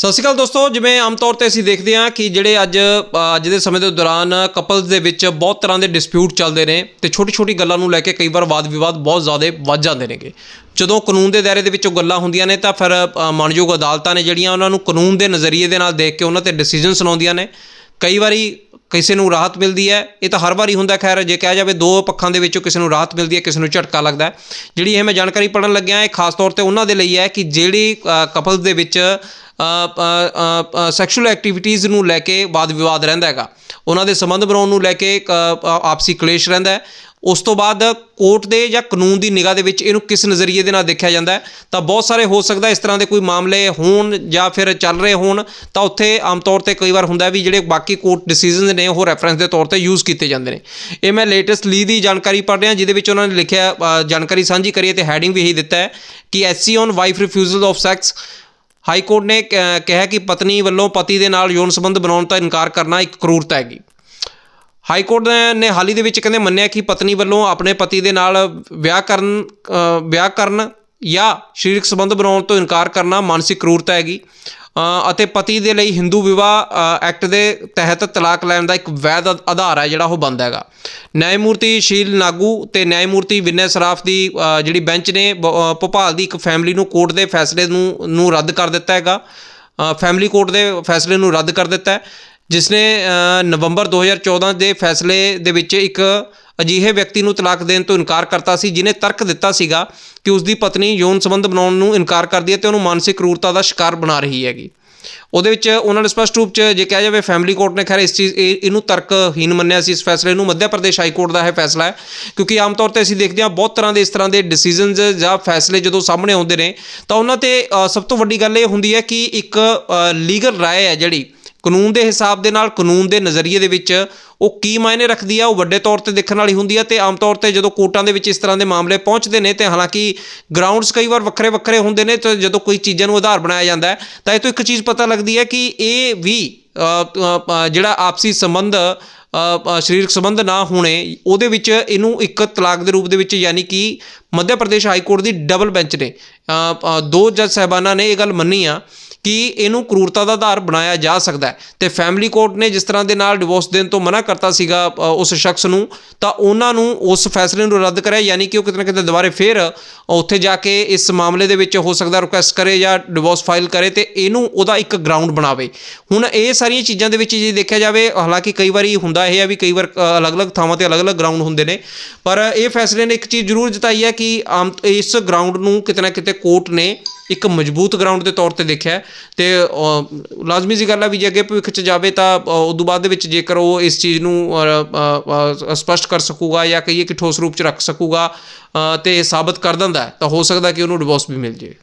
ਸਤਿ ਸ਼੍ਰੀ ਅਕਾਲ ਦੋਸਤੋ ਜਿਵੇਂ ਆਮ ਤੌਰ ਤੇ ਅਸੀਂ ਦੇਖਦੇ ਹਾਂ ਕਿ ਜਿਹੜੇ ਅੱਜ ਅੱਜ ਦੇ ਸਮੇਂ ਦੇ ਦੌਰਾਨ ਕਪਲਸ ਦੇ ਵਿੱਚ ਬਹੁਤ ਤਰ੍ਹਾਂ ਦੇ ਡਿਸਪਿਊਟ ਚੱਲਦੇ ਨੇ ਤੇ ਛੋਟੀ ਛੋਟੀ ਗੱਲਾਂ ਨੂੰ ਲੈ ਕੇ ਕਈ ਵਾਰ ਵਾਦ ਵਿਵਾਦ ਬਹੁਤ ਜ਼ਿਆਦਾ ਵੱਧ ਜਾਂਦੇ ਨੇਗੇ। ਜਦੋਂ ਕਾਨੂੰਨ ਦੇ ਦਾਇਰੇ ਦੇ ਵਿੱਚ ਉਹ ਗੱਲਾਂ ਹੁੰਦੀਆਂ ਨੇ ਤਾਂ ਫਿਰ ਅ, ਅਦਾਲਤਾਂ ਨੇ ਜਿਹੜੀਆਂ ਉਹਨਾਂ ਨੂੰ ਕਾਨੂੰਨ ਦੇ ਨਜ਼ਰੀਏ ਦੇ ਨਾਲ ਦੇਖ ਕੇ ਉਹਨਾਂ ਤੇ ਡਿਸੀਜਨ ਸੁਣਾਉਂਦੀਆਂ ਨੇ। ਕਈ ਵਾਰੀ ਕਿਸੇ ਨੂੰ ਰਾਹਤ ਮਿਲਦੀ ਹੈ ਇਹ ਤਾਂ ਹਰ ਵਾਰੀ ਹੁੰਦਾ ਖੈਰ ਜੇ ਕਿਹਾ ਜਾਵੇ ਦੋ ਪੱਖਾਂ ਦੇ ਵਿੱਚੋਂ ਕਿਸੇ ਨੂੰ ਰਾਹਤ ਮਿਲਦੀ ਹੈ ਕਿਸੇ ਨੂੰ ਝਟਕਾ ਲੱਗਦਾ ਹੈ। ਜਿਹੜੀ ਇਹ ਮੈਂ ਜਾਣਕਾਰੀ ਪੜਨ ਲੱਗਿਆ ਇਹ ਖਾਸ ਤੌਰ ਤੇ ਉਹਨਾਂ ਦੇ ਲਈ ਹੈ ਕਿ ਜਿਹੜੀ ਕਪਲਸ ਦੇ ਵਿੱਚ ਸੈਕਸ਼ੂਅਲ ਐਕਟੀਵਿਟੀਜ਼ ਨੂੰ ਲੈ ਕੇ ਵਾਦ ਵਿਵਾਦ ਰਹਿੰਦਾ ਹੈਗਾ। ਉਹਨਾਂ ਦੇ ਸੰਬੰਧ ਬਣਾਉਣ ਨੂੰ ਲੈ ਕੇ ਇੱਕ, ਆਪਸੀ ਕਲੇਸ਼ ਰਹਿੰਦਾ ਹੈ। ਉਸ ਤੋਂ ਬਾਅਦ ਕੋਰਟ ਦੇ ਜਾਂ ਕਾਨੂੰਨ ਦੀ ਨਿਗਾਹ ਦੇ ਵਿੱਚ ਇਹਨੂੰ ਕਿਸ ਨਜ਼ਰੀਏ ਦੇ ਨਾਲ ਦੇਖਿਆ ਜਾਂਦਾ ਹੈ? ਤਾਂ ਬਹੁਤ ਸਾਰੇ ਹੋ ਸਕਦਾ ਇਸ ਤਰ੍ਹਾਂ ਦੇ ਕੋਈ ਮਾਮਲੇ ਹੋਣ ਜਾਂ ਫਿਰ ਚੱਲ ਰਹੇ ਹੋਣ, ਤਾਂ ਉੱਥੇ ਆਮ ਤੌਰ ਤੇ ਕਈ ਵਾਰ ਹੁੰਦਾ ਵੀ ਜਿਹੜੇ ਬਾਕੀ ਕੋਰਟ ਡਿਸੀਜਨਸ ਨੇ ਉਹ ਰੈਫਰੈਂਸ ਦੇ ਤੌਰ ਤੇ ਯੂਜ਼ ਕੀਤੇ ਜਾਂਦੇ ਨੇ। ਇਹ ਮੈਂ ਲੇਟੈਸਟ ਲੀ ਦੀ ਜਾਣਕਾਰੀ ਪੜ੍ਹ ਰਿਹਾ, ਜਿਹਦੇ ਵਿੱਚ ਉਹਨਾਂ ਨੇ ਲਿਖਿਆ ਜਾਣਕਾਰੀ ਸਾਂਝੀ ਕਰੀਏ ਹੈ ਤੇ ਹੈਡਿੰਗ ਵੀ ਇਹੀ ਦਿੱਤਾ ਹੈ ਕਿ SC on wife refusal of sex high court ਨੇ ਕ- ਕਿਹਾ ਕਿ ਪਤਨੀ ਵੱਲੋਂ ਪਤੀ ਦੇ ਨਾਲ ਯੌਨ ਸੰਬੰਧ ਬਣਾਉਣ ਤੋਂ ਇਨਕਾਰ ਕਰਨਾ ਇੱਕ ਕਰੂਰਤਾ ਹੈਗੀ। ਹਾਈ ਕੋਰਟ ਨੇ- ਨੇ ਹਾਲ ਹੀ ਦੇ ਵਿੱਚ ਕਹਿੰਦੇ ਮੰਨਿਆ ਕਿ ਪਤਨੀ ਵੱਲੋਂ ਆਪਣੇ ਪਤੀ ਦੇ ਨਾਲ ਵਿਆਹ ਕਰਨ ਵਿਆਹ ਕਰਨ ਜਾਂ ਸਰੀਰਕ ਸੰਬੰਧ ਬਣਾਉਣ ਤੋਂ ਇਨਕਾਰ ਕਰਨਾ ਮਾਨਸਿਕ ਕਰੂਰਤਾ ਹੈਗੀ। ਅਤੇ ਪਤੀ ਦੇ ਲਈ ਹਿੰਦੂ ਵਿਵਾਹ ਐਕਟ ਦੇ ਤਹਿਤ ਤਲਾਕ ਲੈਣ ਦਾ ਇੱਕ ਵੈਧ ਆਧਾਰ ਹੈ ਜਿਹੜਾ ਉਹ ਬਣਦਾ ਹੈਗਾ। ਨਿਆਇਮੂਰਤੀ ਸ਼ੀਲ ਨਾਗੂ ਤੇ ਨਿਆਇਮੂਰਤੀ ਵਿਨੈ ਸਰਾਫ ਦੀ ਜਿਹੜੀ ਬੈਂਚ ਨੇ, ਬ- ਭੋਪਾਲ ਦੀ ਇੱਕ ਫੈਮਿਲੀ ਨੂੰ ਕੋਰਟ ਦੇ ਫੈਸਲੇ ਨੂੰ ਨੂੰ ਰੱਦ ਕਰ ਦਿੱਤਾ ਹੈਗਾ। ਫੈਮਿਲੀ ਕੋਰਟ ਦੇ ਫੈਸਲੇ ਨੂੰ ਰੱਦ ਕਰ ਦਿੱਤਾ ਹੈ। ਜਿਸ ਨੇ ਅ, ਨਵੰਬਰ 2014 ਦੇ ਫੈਸਲੇ ਦੇ ਵਿੱਚ ਇੱਕ ਅਜਿਹੇ ਵਿਅਕਤੀ ਨੂੰ ਤਲਾਕ ਦੇਣ ਤੋਂ ਇਨਕਾਰ ਕਰਤਾ ਸੀ ਜਿਨੇ ਤਰਕ ਦਿੱਤਾ ਸੀਗਾ ਕਿ ਉਸ ਦੀ ਪਤਨੀ ਯੌਨ ਸੰਬੰਧ ਬਣਾਉਣ ਨੂੰ ਇਨਕਾਰ ਕਰਦੀ ਹੈ ਤੇ ਉਹਨੂੰ ਮਾਨਸਿਕ ਕਰੂਰਤਾ ਦਾ ਸ਼ਿਕਾਰ ਬਣਾ ਰਹੀ ਹੈਗੀ। ਉਹਦੇ ਵਿੱਚ ਉਹਨਾਂ ਨੇ ਸਪਸ਼ਟ ਰੂਪ 'ਚ ਜੇ ਕਿਹਾ ਜਾਵੇ ਫੈਮਿਲੀ ਕੋਰਟ ਨੇ ਖੈਰ ਇਸ ਚੀਜ਼ ਇਹ- ਇਹਨੂੰ ਤਰਕਹੀਨ ਮੰਨਿਆ ਸੀ ਇਸ ਫੈਸਲੇ ਨੂੰ। ਮੱਧ ਪ੍ਰਦੇਸ਼ ਹਾਈ ਕੋਰਟ ਦਾ ਇਹ ਫੈਸਲਾ ਹੈ ਕਿਉਂਕਿ ਆਮ ਤੌਰ ਤੇ ਅਸੀਂ ਦੇਖਦੇ ਹਾਂ ਬਹੁਤ ਤਰ੍ਹਾਂ ਦੇ ਇਸ ਤਰ੍ਹਾਂ ਦੇ ਡਿਸੀਜਨਸ ਜਾਂ ਫੈਸਲੇ ਜਦੋਂ ਸਾਹਮਣੇ ਆਉਂਦੇ ਨੇ ਤਾਂ ਉਹਨਾਂ ਤੇ ਸਭ ਤੋਂ ਵੱਡੀ ਗੱਲ ਇਹ ਹੁੰਦੀ ਹੈ ਕਿ ਇੱਕ ਲੀਗਲ ਰਾਏ ਹੈ ਜਿਹੜੀ ਕਾਨੂੰਨ ਦੇ ਹਿਸਾਬ ਦੇ ਨਾਲ, ਕਾਨੂੰਨ ਦੇ ਨਜ਼ਰੀਏ ਦੇ ਵਿੱਚ ਉਹ ਕੀ ਮਾਇਨੇ ਰੱਖਦੀ ਆ, ਉਹ ਵੱਡੇ ਤੌਰ ਤੇ ਦੇਖਣ ਵਾਲੀ ਹੁੰਦੀ ਆ ਤੇ ਆਮ ਤੌਰ ਤੇ ਜਦੋਂ ਕੋਰਟਾਂ ਦੇ ਵਿੱਚ ਇਸ ਤਰ੍ਹਾਂ ਦੇ ਮਾਮਲੇ ਪਹੁੰਚਦੇ ਨੇ ਤੇ ਹਾਲਾਂਕਿ ਗਰਾਊਂਡਸ ਕਈ ਵਾਰ ਵੱਖਰੇ ਵੱਖਰੇ ਹੁੰਦੇ ਨੇ ਤੇ ਜਦੋਂ ਕੋਈ ਚੀਜ਼ਾਂ ਨੂੰ ਆਧਾਰ ਬਣਾਇਆ ਜਾਂਦਾ ਤਾਂ ਇਹ ਤੋਂ ਇੱਕ ਚੀਜ਼ ਪਤਾ ਲੱਗਦੀ ਹੈ ਕਿ ਇਹ ਵੀ ਜਿਹੜਾ ਆਪਸੀ ਸੰਬੰਧ ਸਰੀਰਕ ਸੰਬੰਧ ਨਾ ਹੋਣੇ, ਉਹਦੇ ਵਿੱਚ ਇਹਨੂੰ ਇੱਕ ਤਲਾਕ ਦੇ ਰੂਪ ਦੇ ਵਿੱਚ ਯਾਨੀ ਕਿ ਮੱਧ ਪ੍ਰਦੇਸ਼ ਹਾਈ ਕੋਰਟ ਦੀ ਡਬਲ ਬੈਂਚ ਨੇ। ਦੋ ਜੱਜ ਸਾਹਿਬਾਨਾਂ ਨੇ ਇਹ ਗੱਲ ਮੰਨੀ ਆ। ਕਿ ਇਹਨੂੰ ਕਰੂਰਤਾ ਦਾ ਆਧਾਰ ਬਣਾਇਆ ਜਾ ਸਕਦਾ ਹੈ। ਤੇ ਫੈਮਿਲੀ ਕੋਰਟ ਨੇ ਜਿਸ ਤਰ੍ਹਾਂ ਦੇ ਨਾਲ ਡਿਵੋਰਸ ਦੇਣ ਤੋਂ ਮਨਾ ਕਰਤਾ ਸੀਗਾ ਉਸ ਸ਼ਖਸ ਨੂੰ, ਤਾਂ ਉਹਨਾਂ ਨੂੰ ਉਸ ਫੈਸਲੇ ਨੂੰ ਰੱਦ ਕਰਿਆ, ਯਾਨੀ ਕਿ ਉਹ ਕਿਤੇ ਨਾ ਕਿਤੇ ਦੁਬਾਰੇ ਫੇਰ ਉੱਥੇ ਜਾ ਕੇ ਇਸ ਮਾਮਲੇ ਦੇ ਵਿੱਚ ਹੋ ਸਕਦਾ ਰਿਕੁਐਸਟ ਕਰੇ ਜਾਂ ਡਿਵੋਰਸ ਫਾਈਲ ਕਰੇ ਤੇ ਇਹਨੂੰ ਉਹਦਾ ਇੱਕ ਗਰਾਊਂਡ ਬਣਾਵੇ। ਹੁਣ ਇਹ ਸਾਰੀਆਂ ਚੀਜ਼ਾਂ ਦੇ ਵਿੱਚ ਜੇ ਦੇਖਿਆ ਜਾਵੇ, ਹਾਲਾਂਕਿ ਕਈ ਵਾਰੀ ਹੁੰਦਾ ਇਹ ਆ ਵੀ ਕਈ ਵਾਰ ਅਲੱਗ-ਅਲੱਗ ਥਾਵਾਂ ਤੇ ਅਲੱਗ-ਅਲੱਗ ਗਰਾਊਂਡ ਹੁੰਦੇ ਨੇ, ਪਰ ਇਹ ਫੈਸਲੇ ਨੇ ਇੱਕ ਚੀਜ਼ ਜ਼ਰੂਰ ਜਤਾਈ ਹੈ ਕਿ ਆਮ ਇਸ ਗਰਾਊਂਡ ਨੂੰ ਕਿਤੇ ਨਾ ਕਿਤੇ ਕੋਰਟ ਨੇ ਇੱਕ ਮਜ਼ਬੂਤ ਗਰਾਊਂਡ ਦੇ ਤੌਰ ਤੇ ਦੇਖਿਆ ਤੇ ਲਾਜ਼ਮੀ ਜੀ ਗੱਲ ਹੈ ਵੀ ਜੇ ਅੱਗੇ ਭਵਿੱਖ ਚ ਜਾਵੇ ਤਾਂ ਅ, ਤੋਂ ਬਾਅਦ ਦੇ ਵਿੱਚ ਜੇਕਰ ਉਹ ਇਸ ਚੀਜ਼ ਨੂੰ ਅ, ਸਪਸ਼ਟ ਕਰ ਸਕੂਗਾ ਜਾਂ ਕਹੀਏ ਕਿ ਠੋਸ ਰੂਪ ਚ ਰੱਖ ਸਕੂਗਾ ਅ, ਤੇ ਸਾਬਤ ਕਰ ਦਿੰਦਾ ਤਾਂ ਹੋ ਸਕਦਾ ਕਿ ਉਹਨੂੰ ਡਿਵੋਰਸ ਵੀ ਮਿਲ ਜੇ।